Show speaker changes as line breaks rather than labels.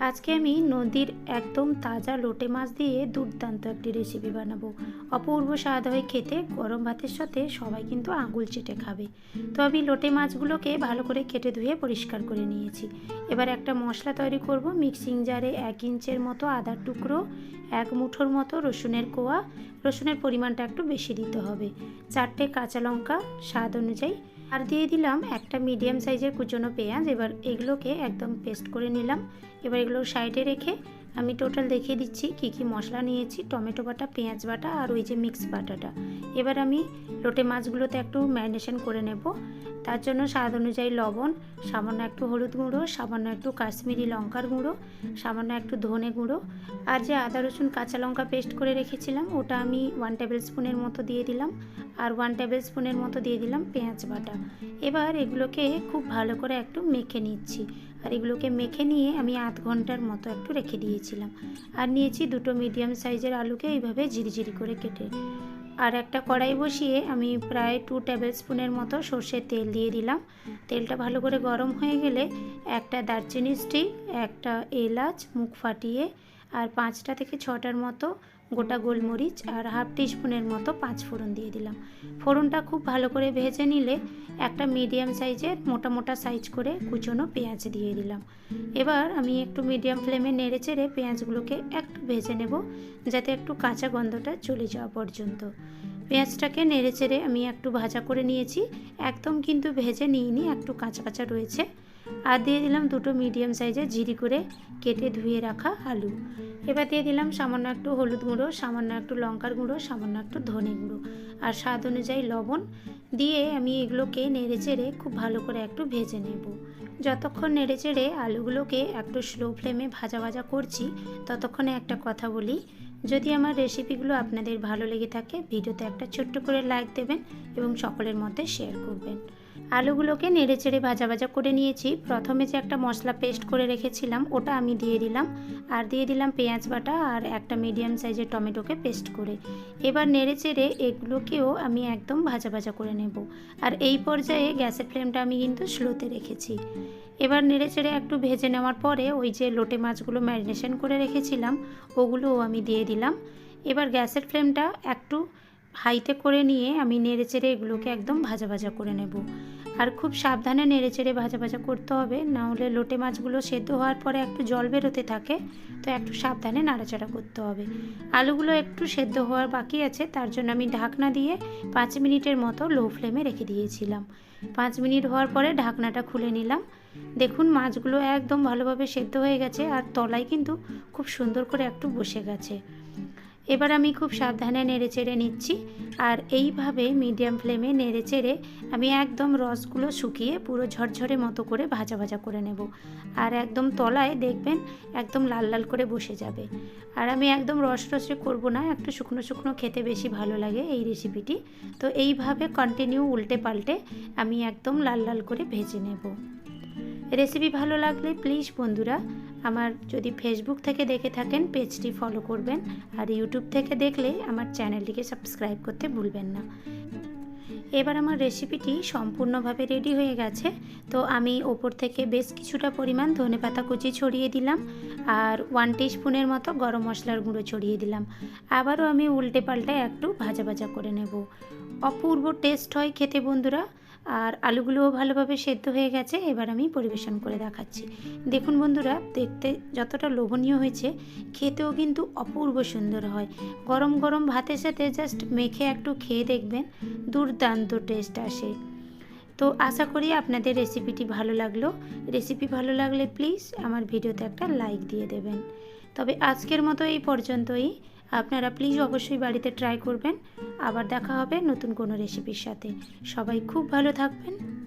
আজকে আমি নদীর একদম তাজা লোটে মাছ দিয়ে দুর্দান্ত একটি রেসিপি বানাবো। অপূর্ব স্বাদ হয়ে খেতে, গরম ভাতের সাথে সবাই কিন্তু আঙুল চেটে খাবে। তো আমি লোটে মাছগুলোকে ভালো করে কেটে ধুয়ে পরিষ্কার করে নিয়েছি। এবার একটা মশলা তৈরি করব মিক্সিং জারে এক ইঞ্চের মতো আদার টুকরো এক মুঠোর মতো রসুনের কোয়া। রসুনের পরিমাণটা একটু বেশি দিতে হবে। চারটে কাঁচা লঙ্কা স্বাদ অনুযায়ী। আর দিয়ে দিলাম একটা মিডিয়াম সাইজের কুচনো পেঁয়াজ। এবার এগুলোকে একদম পেস্ট করে নিলাম। এবার এগুলো সাইডে রেখে আমি টোটাল দেখিয়ে দিচ্ছি কি কি মশলা নিয়েছি, টমেটো বাটা, পেঁয়াজ বাটা আর ওই যে মিক্স বাটাটা। এবার আমি লোটে মাছগুলোতে একটু ম্যারিনেশন করে নেব। তার জন্য স্বাদ অনুযায়ী লবণ, সামান্য একটু হলুদ গুঁড়ো, সামান্য একটু কাশ্মীরি লঙ্কার গুঁড়ো, সামান্য একটু ধনে গুঁড়ো। আর যে আদা, রসুন, কাঁচা লঙ্কা পেস্ট করে রেখেছিলাম, ওটা আমি ওয়ান টেবিল স্পুনের মতো দিয়ে দিলাম। আর ওয়ান টেবিল স্পুনের মতো দিয়ে দিলাম পেঁয়াজ বাটা। এবার এগুলোকে খুব ভালো করে একটু মেখে নিচ্ছি। আর এগুলোকে মেখে নিয়ে আমি আধ ঘণ্টার মতো একটু রেখে দিয়েছিলাম। আর নিয়েছি দুটো মিডিয়াম সাইজের আলুকে এইভাবে ঝিরিঝিরি করে কেটে। আর একটা কড়াই বসিয়ে আমি প্রায় টু টেবিল স্পুনের মতো সর্ষের তেল দিয়ে দিলাম। তেলটা ভালো করে গরম হয়ে গেলে একটা দারচিনি স্টিক একটা এলাচ, মুখ ফাটিয়ে আর পাঁচটা থেকে ছটার মতো গোটা গোলমরিচ আর হাফ টিস্পুনের মতো পাঁচ ফোড়ন দিয়ে দিলাম। ফোড়নটা খুব ভালো করে ভেজে নিলে একটা মিডিয়াম সাইজের মোটা মোটা সাইজ করে কুচনো পেঁয়াজ দিয়ে দিলাম। এবার আমি একটু মিডিয়াম ফ্লেমে নেড়ে চেড়ে পেঁয়াজগুলোকে একটু ভেজে নেব, যাতে একটু কাঁচা গন্ধটা চলে যাওয়া পর্যন্ত। পেঁয়াজটাকে নেড়ে চেড়ে আমি একটু ভাজা করে নিয়েছি, একদম কিন্তু ভেজে নিইনি, একটু কাঁচা কাঁচা রয়েছে। আর দিয়ে দিলাম দুটো মিডিয়াম সাইজের ঝিরি করে কেটে ধুয়ে রাখা আলু। এবার দিয়ে দিলাম সামান্য একটু হলুদ গুঁড়ো, সামান্য একটু লঙ্কার গুঁড়ো, সামান্য একটু ধনে গুঁড়ো আর স্বাদ অনুযায়ী লবণ দিয়ে আমি এগুলোকে নেড়ে চেড়ে খুব ভালো করে একটু ভেজে নেব। যতক্ষণ নেড়ে চেড়ে আলুগুলোকে একটু স্লো ফ্লেমে ভাজা ভাজা করছি, ততক্ষণে একটা কথা বলি। যদি আমার রেসিপিগুলো আপনাদের ভালো লেগে থাকে, ভিডিওতে একটা ছোট্ট করে লাইক দেবেন এবং সকলের মধ্যে শেয়ার করবেন। আলুগুলোকে নেড়ে চেড়ে ভাজা ভাজা করে নিয়েছি। প্রথমে যে একটা মশলা পেস্ট করে রেখেছিলাম, ওটা আমি দিয়ে দিলাম। আর দিয়ে দিলাম পেঁয়াজ বাটা আর একটা মিডিয়াম সাইজের টমেটোকে পেস্ট করে। এবার নেড়ে চেড়ে এগুলোকেও আমি একদম ভাজা ভাজা করে নেব। আর এই পর্যায়ে গ্যাসের ফ্লেমটা আমি কিন্তু স্লোতে রেখেছি। এবার নেড়ে চেড়ে একটু ভেজে নেওয়ার পরে ওই যে লোটে মাছগুলো ম্যারিনেশন করে রেখেছিলাম, ওগুলোও আমি দিয়ে দিলাম। এবার গ্যাসের ফ্লেমটা একটু হাইতে করে নিয়ে আমি নেড়ে চেড়ে এগুলোকে একদম ভাজা ভাজা করে নেব। আর খুব সাবধানে নেড়ে চেড়ে ভাজা ভাজা করতে হবে, না হলে লোটে মাছগুলো সেদ্ধ হওয়ার পরে একটু জল বেরোতে থাকে, তো একটু সাবধানে নাড়াচাড়া করতে হবে। আলুগুলো একটু সেদ্ধ হওয়ার বাকি আছে, তার জন্য আমি ঢাকনা দিয়ে পাঁচ মিনিটের মতো লো ফ্লেমে রেখে দিয়েছিলাম। পাঁচ মিনিট হওয়ার পরে ঢাকনাটা খুলে নিলাম। দেখুন মাছগুলো একদম ভালোভাবে সেদ্ধ হয়ে গেছে, আর তলায় কিন্তু খুব সুন্দর করে একটু বসে গেছে। এবার আমি খুব সাবধানে নেড়ে চেড়ে নিচ্ছি, আর এইভাবে মিডিয়াম ফ্লেমে নেড়ে চেড়ে আমি একদম রসগুলো শুকিয়ে পুরো ঝরঝরে মতো করে ভাজা ভাজা করে নেব। আর একদম তলায় দেখবেন একদম লাল লাল করে বসে যাবে। আর আমি একদম রস রসে করব না, একটু শুকনো শুকনো খেতে বেশি ভালো লাগে এই রেসিপিটি। তো এইভাবে কন্টিনিউ উল্টে পাল্টে আমি একদম লাল লাল করে ভেজে নেব। রেসিপি ভালো লাগলে প্লিজ বন্ধুরা আমার যদি ফেসবুক থেকে দেখে থাকেন, পেজটি ফলো করবেন আর ইউটিউব থেকে দেখলে আমার চ্যানেলটিকে সাবস্ক্রাইব করতে ভুলবেন না। এবার আমার রেসিপিটি সম্পূর্ণভাবে রেডি হয়ে গেছে। তো আমি ওপর থেকে বেশ কিছুটা পরিমাণ ধনে পাতা কুচি ছড়িয়ে দিলাম আর ওয়ান স্পুনের মতো গরম মশলার গুঁড়ো ছড়িয়ে দিলাম। আবারও আমি উল্টে পাল্টে একটু ভাজা ভাজা করে নেব। অপূর্ব টেস্ট হয় খেতে বন্ধুরা। আর আলুগুলোও ভালোভাবে সেদ্ধ হয়ে গেছে, এবার আমি পরিবেশন করে দেখাচ্ছি। দেখুন বন্ধুরা, দেখতে যতটা লোভনীয় হয়েছে, খেতেও কিন্তু অপূর্ব সুন্দর হয়। গরম গরম ভাতের সাথে জাস্ট মেখে একটু খেয়ে দেখবেন, দুর্দান্ত টেস্ট আসে। তো আশা করি আপনাদের রেসিপিটি ভালো লাগল। রেসিপি ভালো লাগলে প্লিজ আমার ভিডিওতে একটা লাইক দিয়ে দেবেন। তবে আজকের মতো এই পর্যন্তই। আপনারা প্লিজ অবশ্যই বাড়িতে ট্রাই করবেন। আবার দেখা হবে নতুন কোনো রেসিপির সাথে। সবাই খুব ভালো থাকবেন।